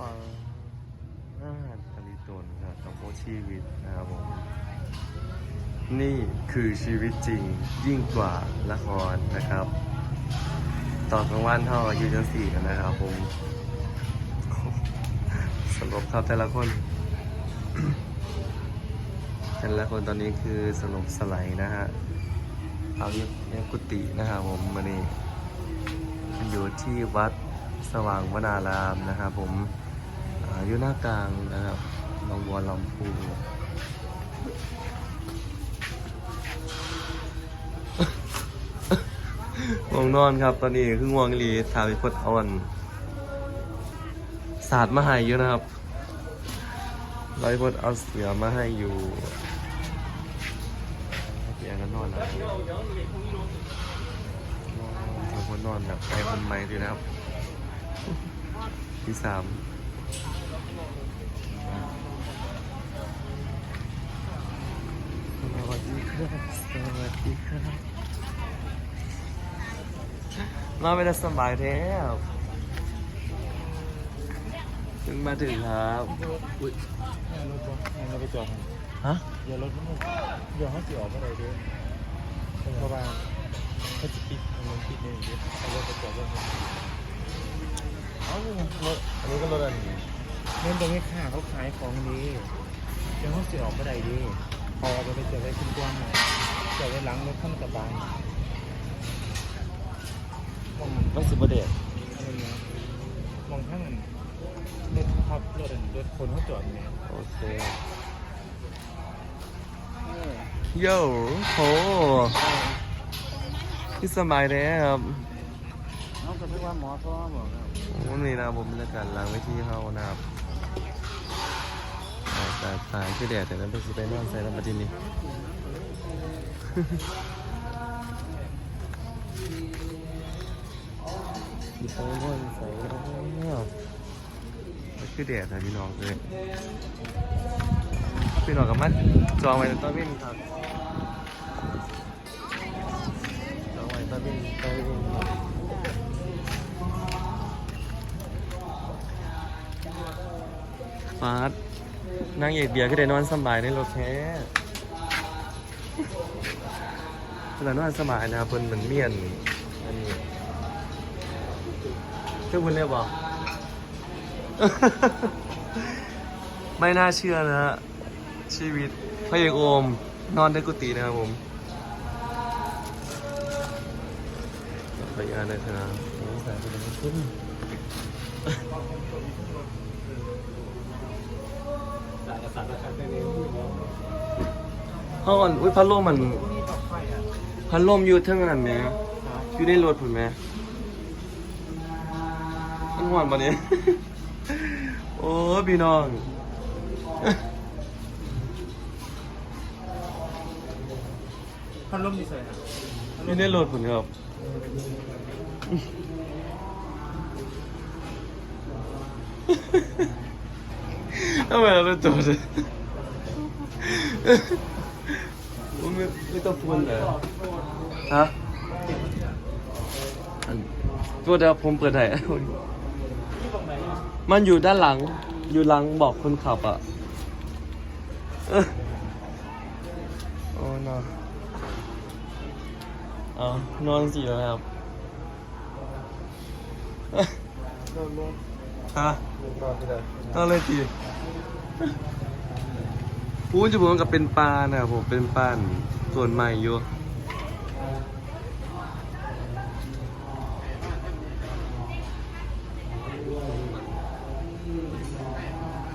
ปังอาตลิตนครับกับโมชีวิตนะครับผม นี่คือชีวิตจริงยิ่งกว่าละครนะครับ ตอนกลางวันเท่าอยู่จังสี่กันนะครับผมสรุปครับแต่ละคนแต่ละคนตอนนี้คือสลบสไลด์นะฮะเอาอยู่ในกุฏินะครับผมมานี่อยู่ที่วัดสว่างวนารามนะครับผม อยู่หน้ากลางนะครับหนองบัวลำพูง่วงนอนครับ ตอนนี้คือง่วงลีทาวิพดเอาอันศาสตร์มาให้อยู่นะครับร้อยพดเอาเสือมาให้อยู่เตียงกันนอนแล้วนอนคนนอนแบบไปคนใหม่ดีนะครับ ที่สาม สวัสดีครับสวัสดีครับมาไม่ได้สบายแท้ครับถึงมาถึงครับอุ้ยรถบ่ยังเราไปจอดให้ฮะอย่ารถมันเดี๋ยวเขาสิออกมาได้เด้อเพราะว่าเขาจะปิดมันปิดนี่เด้อเอารถไปจอดไว้ให้เอ้ารถอันนี้ก็รถอันนี้ เงินตรงนี้ค่าเขาขายของดีเดี๋ยวเขาสิออกมาได้เด้อพอเอาไปจอดไว้ขึ้นกว้างน่ะจอดไว้หลังรถขั้นกระบะมองไม่สิบเดชอะไรเงี้ยมองข้างนั้นรถขับรถอันรถคนเขาจอดเนี่ยโอเคโย่โหที่สบายแท้ครับน้องก็นึกว่าหมอพ่อบอกครับโอ้นี่นะครับผมบรรยากาศหลังเวทีเขานะครับ ต่สายคือแดดแต่นั้นเป็นสิไปนอนใส่แล้วมาที่นี่มีไปนอนใส่แล้วมันคือแดดนะพี่น้องเลยพี่น้องกับมันจองไว้ต้นวินครับจองไว้ต้นวินต้นวินครับฟาด นางเอกเบียร์ก็ได้นอนสบายในรถแท้เวลานอนสบายนะครับเพิ่นเหมือนเมียนอันนี้เจ้าคุณเรียกบอก ไม่น่าเชื่อนะฮะชีวิตพระเอกโอม นอนในกุฏินะครับผมขออนุญาตนะครับโอ้สายเป็นขึ้น สารสารคันเป็นนี้ห้องอุ้ยพัดลมมันนี่ต่อไฟอะพัดลมอยู่เท่านั้นไหมอยู่ในรถผมไหมมันหวานปะเนี่ยโอ้ยพี่น้องพัดลมดีใส่อะอยู่ในรถผมครับ ทำไมเราจอดเลยผมไม่ไม่ต้องพูดเลยฮะอันตัวเดียวผมเปิดไหนที่ตรงไหนอะมันอยู่ด้านหลัง อยู่หลังบอกคนขับอะเอ้อโอ้นอนเอานอนสิแล้วครับโดนลง ต้อนเลยทีพูดจะบอกว่ากับเป็นปลาน่ะผมเป็นปลาส่วนใหม่อยู่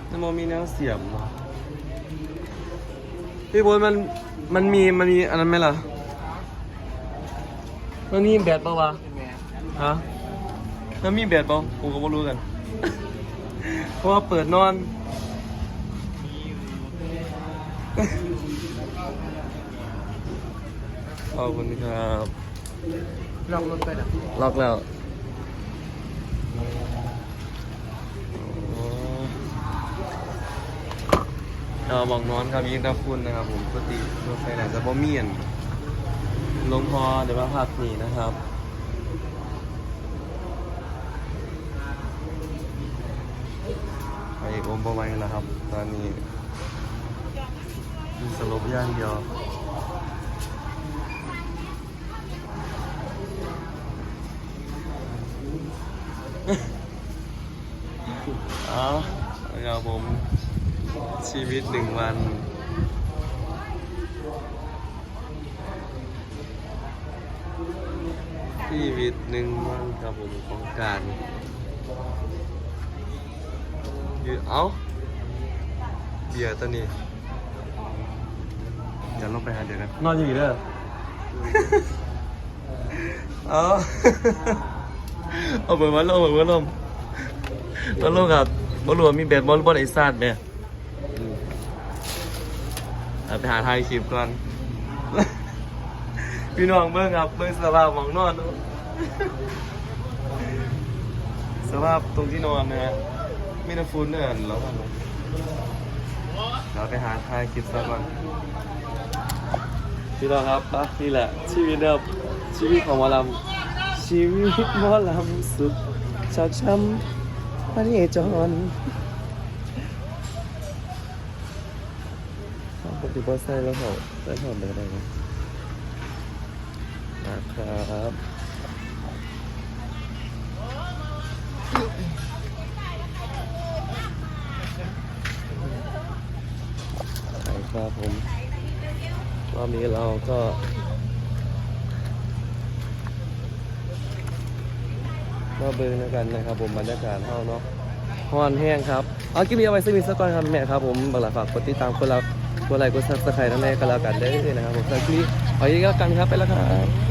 น้ำมันมีแนวเสียบเนะพี่โบนมันมันมีมันมีอันนั้นไหมล่ะมันมีแบตเป็นแม่ฮะมันมีแบตปะผมก็ไม่รู้กัน เพราะว่าเปิดนอน ขอบคุณครับลองรถไปนะล็อกแล้วเราบอกนอนครับยิงตาคุณนะครับผมปกติรถไฟไหนจะบ่เมียนลงพอเดี๋ยวมาพักนี่นะครับ มประมาณแล้วครับ ตอนนี้มีสลบย่างเดียวเอาครับผมชีวิตหนึ่งวันชีวิตหนึ่งวันครับผมของการ ยืนเอ้าเบียร์ตัวนี้เดี๋ยวลงไปหาเดี๋ยวกันนอนอยู่อีกเด้อเอาเอาเปิดวันลมเปิดวันลมวันลมครับบอลลูนมีแบดบอลบอลไอซาดเนี่ยเอาไปหาทายคลิปก่อน พี่น้องเบิ้งครับเบิ้งสภาพของนอนดูสภาพตรงที่นอนนะฮะ มีน้ำฟุ้นเนี่ยแล้วกันเราไปหาทายคลิปซะก่อนพี่น้อครับอะนี่แหละ ชีวิตเดิมชีวิตของหมอลำชีวิตหมอลำสุดชอบช้ำพันเอจรปฏิบัติใส่แล้วเขาใส่ถอดเลยได้ไหมนะครับ ใช่ครับผมรอบนี้เราก็มาเบิ้งแล้วกันนะครับ ผมบรรยากาศเท่าเนาะฮอนแห้งครับเอากินเบีเอาไว้สักนิสักก่อนครับแม่ครับผมบังหลาฝากกดติดตามคนเรากดไลค์กดซับสไครต์ทั้งแม่ก็แล้วกันได้เลยนะครับผมสำหรับคลิปนี้ขอยินดีกันครับไปแล้วครับ